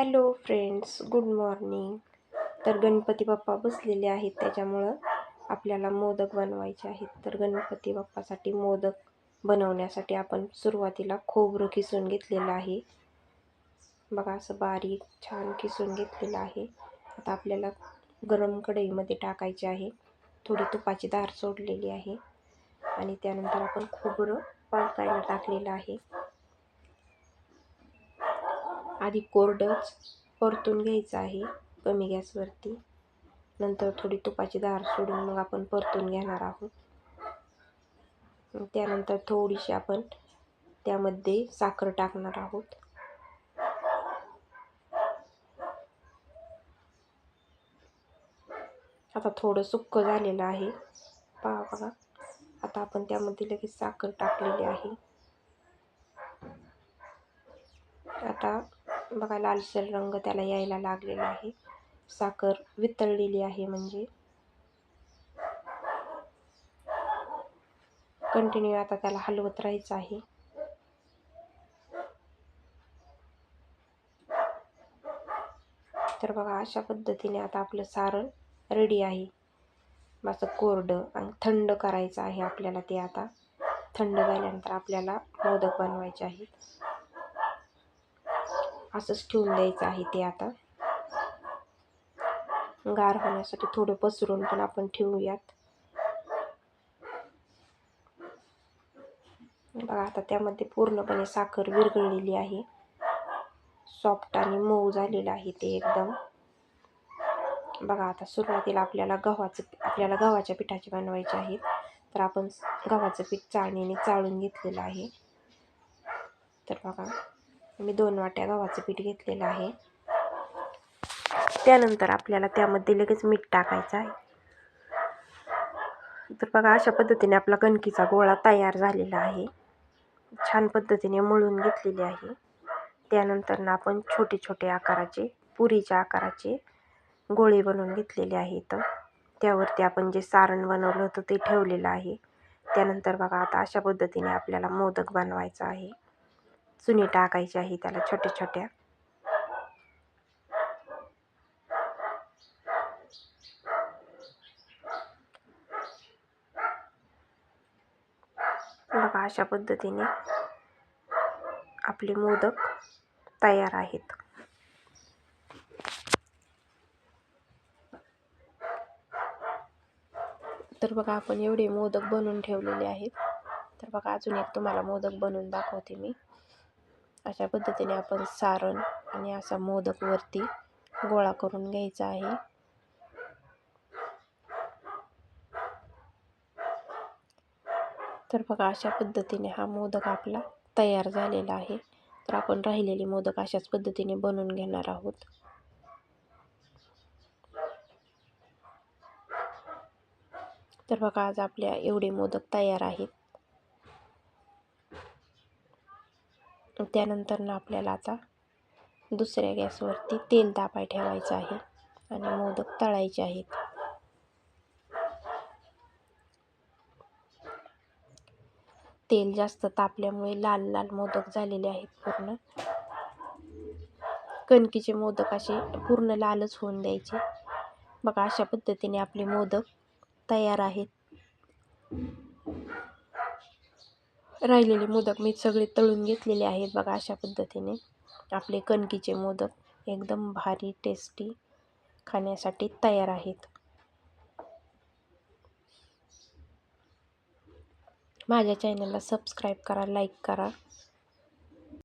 Hello friends good morning. तर गणपती बाप्पा बसलेले आहेत त्याच्यामुळं आपल्याला मोदक बनवायचे आहेत. तर गणपती बाप्पासाठी मोदक बनवण्यासाठी आपण सुरुवातीला खोबरं किसून घेतलेलं आहे. बघा असं बारीक छान किसून घेतलेलं आहे. आता आपल्याला गरम कढईमध्ये टाकायचे आहे. थोडी तुपाची धार सोडलेली आहे. आणि त्यानंतर आपण खोबरं पाकायला टाकलेलं आहे. आधी कोरडंच परतून घ्यायचं आहे कमी गॅसवरती. नंतर थोडी तुपाची धार सोडून मग आपण परतून घेणार आहोत. त्यानंतर थोडीशी आपण त्यामध्ये साखर टाकणार आहोत. आता थोडं सुक्क झालेलं आहे. पहा बघा. आता आपण त्यामध्ये लगेच साखर टाकलेली आहे. आता बघा लालसर रंग त्याला यायला लागलेला आहे. साखर वितळलेली आहे म्हणजे. कंटिन्यू आता त्याला हलवत राहायचं आहे. तर बघा अशा पद्धतीने आता आपलं सारण रेडी आहे. माझं कोरडं आणि थंड करायचं आहे आपल्याला ते आता. थंड झाल्यानंतर आपल्याला मोदक बनवायचे आहेत. असंच ठेवून द्यायचं आहे ते आता. गार होण्यासाठी थोडं पसरून पण आपण ठेवूयात. बघा आता त्यामध्ये पूर्णपणे साखर विरघळलेली आहे. सॉफ्ट आणि मऊ झालेलं आहे ते एकदम. बघा आता सुरुवातीला आपल्याला गव्हाचं आपल्याला गव्हाच्या पिठाचे बनवायचे आहेत. तर आपण गव्हाचं पीठ चाळणीने चाळून घेतलेलं आहे. तर बघा मी दोन वाट्या गव्हाचं पीठ घेतलेलं आहे. त्यानंतर आपल्याला त्यामध्ये लगेच मीठ टाकायचं आहे. तर बघा अशा पद्धतीने आपला कणकीचा गोळा तयार झालेला आहे. छान पद्धतीने मळून घेतलेली आहे. त्यानंतर ना आपण छोटे छोटे आकाराचे पुरीच्या आकाराचे गोळे बनवून घेतलेले आहेत त्यावरती आपण जे सारण बनवलं होतं ते ठेवलेलं आहे. त्यानंतर बघा आता अशा पद्धतीने आपल्याला मोदक बनवायचा आहे. चुनी टाकायची आहे त्याला छोट्या छोट्या बघा अशा पद्धतीने आपले मोदक तयार आहेत. तर बघा आपण एवढे मोदक बनवून ठेवलेले आहेत. तर बघा अजून एक तुम्हाला मोदक बनवून दाखवते मी. अशा पद्धतीने आपण सारण आणि असा मोदक वरती गोळा करून घ्यायचा आहे. तर बघा अशा पद्धतीने हा मोदक आपला तयार झालेला आहे. तर आपण राहिलेले मोदक अशाच पद्धतीने बनवून घेणार आहोत. तर बघा आज आपल्या एवढे मोदक तयार आहेत. त्यानंतरनं आपल्याला आता दुसऱ्या गॅसवरती तेल तापाय ठेवायचं आहे आणि मोदक तळायचे आहेत. तेल जास्त तापल्यामुळे लाल लाल मोदक झालेले आहेत पूर्ण. कणकीचे मोदक असे पूर्ण लालच होऊन द्यायचे. बघा अशा पद्धतीने आपले मोदक तयार आहेत. राहिलेले मोदक मी सगळे तळून घेतलेले आहेत बघा अशा पद्धतीने. आपले कणकीचे मोदक एकदम भारी टेस्टी खाण्यासाठी तयार आहेत. माझ्या चॅनलला सबस्क्राईब करा लाईक करा.